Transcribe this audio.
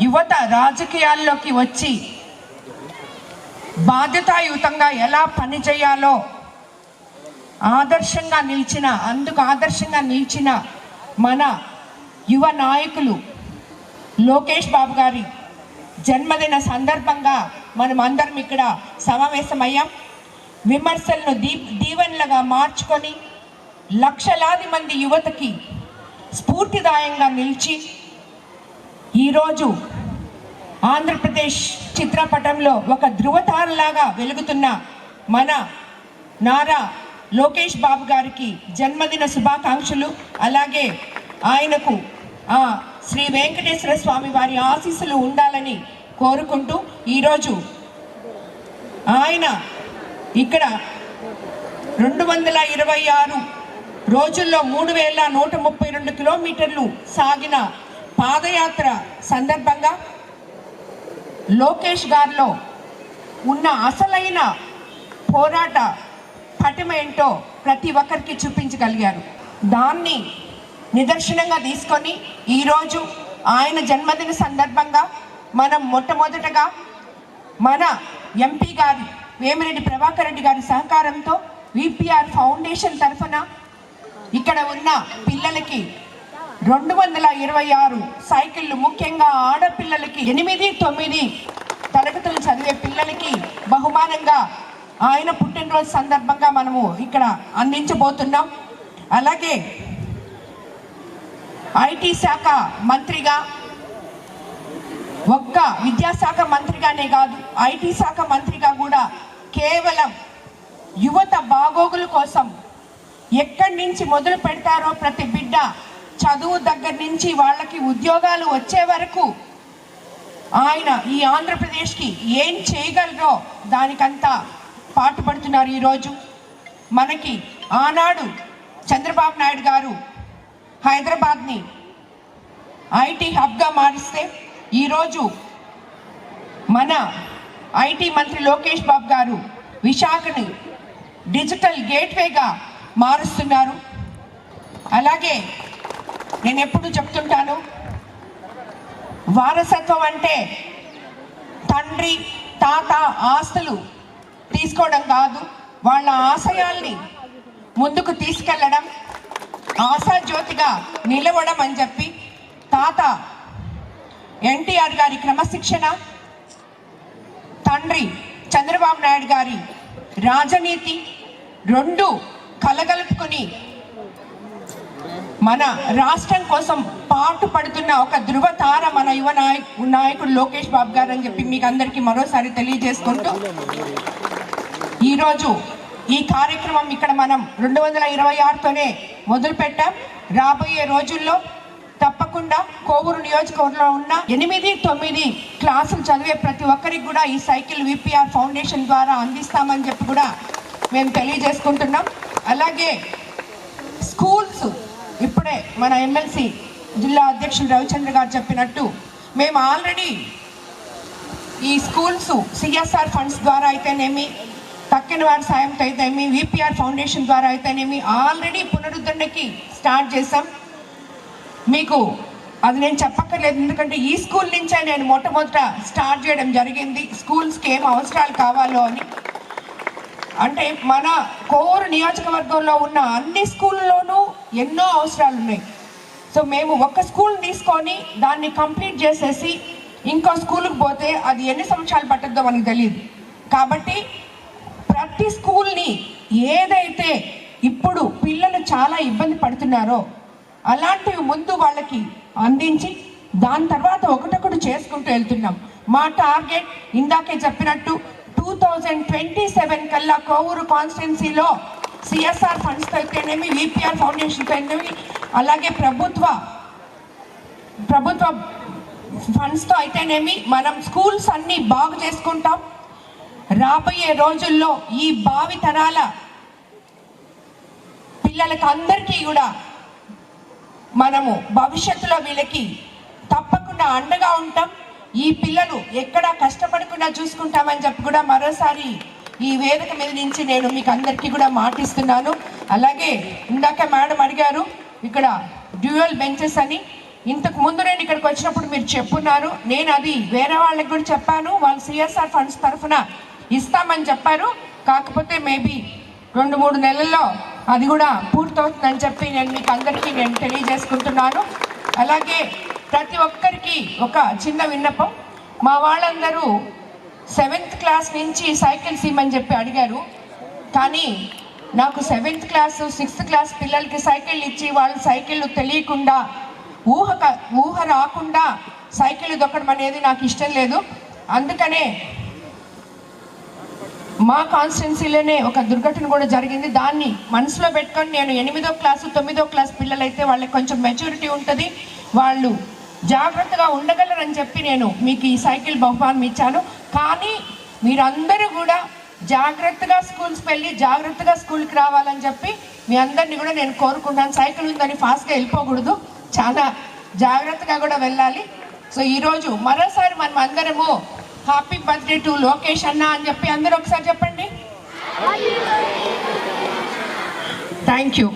యువత రాజకీయాల్లోకి వచ్చి బాధ్యతాయుతంగా ఎలా పనిచేయాలో ఆదర్శంగా నిలిచిన అందుకు ఆదర్శంగా నిలిచిన మన యువ నాయకులు లోకేష్ బాబు గారి జన్మదిన సందర్భంగా మనం అందరం ఇక్కడ సమావేశమయ్యాం. విమర్శలను దీ దీవెనలుగా మార్చుకొని లక్షలాది మంది యువతకి స్ఫూర్తిదాయంగా నిలిచి ఈరోజు ఆంధ్రప్రదేశ్ చిత్రపటంలో ఒక ధృవతారలాగా వెలుగుతున్న మన నారా లోకేష్ బాబు గారికి జన్మదిన శుభాకాంక్షలు. అలాగే ఆయనకు ఆ శ్రీ వెంకటేశ్వర స్వామి వారి ఆశీస్సులు ఉండాలని కోరుకుంటూ ఈరోజు ఆయన ఇక్కడ రెండు వందల ఇరవై ఆరు రోజుల్లో మూడు వేల నూట ముప్పై రెండు కిలోమీటర్లు సాగిన పాదయాత్ర సందర్భంగా లోకేష్ గారిలో ఉన్న అసలైన పోరాట పటిమ ఏంటో ప్రతి ఒక్కరికి చూపించగలిగారు. దాన్ని నిదర్శనంగా తీసుకొని ఈరోజు ఆయన జన్మదిన సందర్భంగా మనం మొట్టమొదటగా మన ఎంపీ గారి వేమిరెడ్డి ప్రభాకర్ రెడ్డి గారి సహకారంతో విపిఆర్ ఫౌండేషన్ తరఫున ఇక్కడ ఉన్న పిల్లలకి రెండు వందల ఇరవై ఆరు సైకిళ్ళు ముఖ్యంగా ఆడపిల్లలకి ఎనిమిది తొమ్మిది తరగతులు చదివే పిల్లలకి బహుమానంగా ఆయన పుట్టినరోజు సందర్భంగా మనము ఇక్కడ అందించబోతున్నాం. అలాగే ఐటీ శాఖ మంత్రిగా ఒక్క విద్యాశాఖ మంత్రిగానే కాదు ఐటీ శాఖ మంత్రిగా కూడా కేవలం యువత బాగోగుల కోసం ఎక్కడి నుంచి మొదలు పెడతారో ప్రతి బిడ్డ చదువు దగ్గర నుంచి వాళ్ళకి ఉద్యోగాలు వచ్చే వరకు ఆయన ఈ ఆంధ్రప్రదేశ్కి ఏం చేయగలరో దానికంతా పాటుపడుతున్నారు ఈరోజు. మనకి ఆనాడు చంద్రబాబు నాయుడు గారు హైదరాబాద్ని ఐటీ హబ్గా మారిస్తే ఈరోజు మన ఐటీ మంత్రి లోకేష్ బాబు గారు విశాఖని డిజిటల్ గేట్వేగా మారుస్తున్నారు. అలాగే నేను ఎప్పుడు చెప్తుంటాను? వారసత్వం అంటే తండ్రి తాత ఆస్తులు తీసుకోవడం కాదు. వాళ్ళ ఆశయాల్ని ముందుకు తీసుకెళ్ళడం ఆశాజ్యోతిగా నిలవడం అని చెప్పి తాత ఎన్టీఆర్ గారి క్రమశిక్షణ తండ్రి చంద్రబాబు నాయుడు గారి రాజనీతి రెండు కలగలుపుకొని మన రాష్ట్రం కోసం పాటు పడుతున్న ఒక ధృవతార మన యువ నాయకు నాయకుడు లోకేష్ బాబు గారు అని చెప్పి మీకు అందరికీ మరోసారి తెలియజేసుకుంటూ ఈరోజు ఈ కార్యక్రమం ఇక్కడ మనం రెండు వందల ఇరవై ఆరుతోనే మొదలుపెట్టాం. రాబోయే రోజుల్లో తప్పకుండా కోవూరు నియోజకవర్గంలో ఉన్న ఎనిమిది తొమ్మిది క్లాసులు చదివే ప్రతి ఒక్కరికి కూడా ఈ సైకిల్ విపిఆర్ ఫౌండేషన్ ద్వారా అందిస్తామని చెప్పి కూడా మేము తెలియజేసుకుంటున్నాం. అలాగే స్కూల్స్ ఇప్పుడే మన ఎమ్మెల్సీ జిల్లా అధ్యక్షులు రవిచంద్ర గారు చెప్పినట్టు మేము ఆల్రెడీ ఈ స్కూల్స్ సిఎస్ఆర్ ఫండ్స్ ద్వారా అయితేనేమి తక్కిన వారి సాయంతో అయితేనేమి విపిఆర్ ఫౌండేషన్ ద్వారా అయితేనేమి ఆల్రెడీ పునరుద్ధరణకి స్టార్ట్ చేశాం. మీకు అది నేను చెప్పక్కర్లేదు. ఎందుకంటే ఈ స్కూల్ నుంచే నేను మొట్టమొదట స్టార్ట్ చేయడం జరిగింది. స్కూల్స్కి ఏం అవసరాలు కావాలో అని. అంటే మన కోరు నియోజకవర్గంలో ఉన్న అన్ని స్కూల్లోనూ ఎన్నో అవసరాలు ఉన్నాయి. సో మేము ఒక స్కూల్ తీసుకొని దాన్ని కంప్లీట్ చేసేసి ఇంకో స్కూల్కి పోతే అది ఎన్ని సంవత్సరాలు పట్టద్దో మనకు తెలియదు కాబట్టి ప్రతి స్కూల్ని ఏదైతే ఇప్పుడు పిల్లలు చాలా ఇబ్బంది పడుతున్నారో అలాంటివి ముందు వాళ్ళకి అందించి దాని తర్వాత ఒకటొకటి చేసుకుంటూ వెళ్తున్నాం. మా టార్గెట్ ఇందాకే చెప్పినట్టు టూ థౌజండ్ ట్వంటీ సెవెన్ కల్లా కోవూరు కాన్స్టిట్యున్సీలో సిఎస్ఆర్ ఫండ్స్తో అయితేనేమి విపిఆర్ ఫౌండేషన్తో అయితేనేమి అలాగే ప్రభుత్వ ప్రభుత్వ ఫండ్స్తో అయితేనేమి మనం స్కూల్స్ అన్నీ బాగు చేసుకుంటాం. రాబోయే రోజుల్లో ఈ భావి తరాల పిల్లలకి అందరికీ కూడా మనము భవిష్యత్తులో వీళ్ళకి తప్పకుండా అండగా ఉంటాం. ఈ పిల్లలు ఎక్కడా కష్టపడకుండా చూసుకుంటామని చెప్పి కూడా మరోసారి ఈ వేదిక మీద నుంచి నేను మీకు అందరికీ కూడా మాటిస్తున్నాను. అలాగే ఇందాక మేడం అడిగారు ఇక్కడ డ్యూయల్ బెంచెస్ అని. ఇంతకు ముందు నేను ఇక్కడికి వచ్చినప్పుడు మీరు చెప్పున్నారు. నేను అది వేరే వాళ్ళకి కూడా చెప్పాను. వాళ్ళు సిఎస్ఆర్ ఫండ్స్ తరఫున ఇస్తామని చెప్పారు. కాకపోతే మేబీ రెండు మూడు నెలల్లో అది కూడా పూర్తవుతుందని చెప్పి నేను మీకు అందరికీ నేను తెలియజేసుకుంటున్నాను. అలాగే ప్రతి ఒక్కరికి ఒక చిన్న విన్నపం. మా వాళ్ళందరూ సెవెంత్ క్లాస్ నుంచి సైకిల్స్ ఇమ్మని చెప్పి అడిగారు. కానీ నాకు సెవెంత్ క్లాస్ సిక్స్త్ క్లాస్ పిల్లలకి సైకిల్ ఇచ్చి వాళ్ళు సైకిళ్ళు తెలియకుండా ఊహ ఊహ రాకుండా సైకిల్ దొక్కడం అనేది నాకు ఇష్టం లేదు. అందుకనే మా కాన్స్టిట్యున్సీలోనే ఒక దుర్ఘటన కూడా జరిగింది. దాన్ని మనసులో పెట్టుకొని నేను ఎనిమిదో క్లాసు తొమ్మిదో క్లాస్ పిల్లలైతే వాళ్ళకి కొంచెం మెచ్యూరిటీ ఉంటుంది. వాళ్ళు జాగ్రత్తగా ఉండగలరని చెప్పి నేను మీకు ఈ సైకిల్ బహుమానం ఇచ్చాను. కానీ మీరందరూ కూడా జాగ్రత్తగా స్కూల్స్కి వెళ్ళి జాగ్రత్తగా స్కూల్కి రావాలని చెప్పి మీ అందరినీ కూడా నేను కోరుకుంటాను. సైకిల్ ఉందని ఫాస్ట్గా వెళ్ళిపోకూడదు. చాలా జాగ్రత్తగా కూడా వెళ్ళాలి. సో ఈరోజు మరోసారి మనం అందరము హ్యాపీ బర్త్డే టు లోకేష్ అన్న అని చెప్పి అందరూ ఒకసారి చెప్పండి. Thank you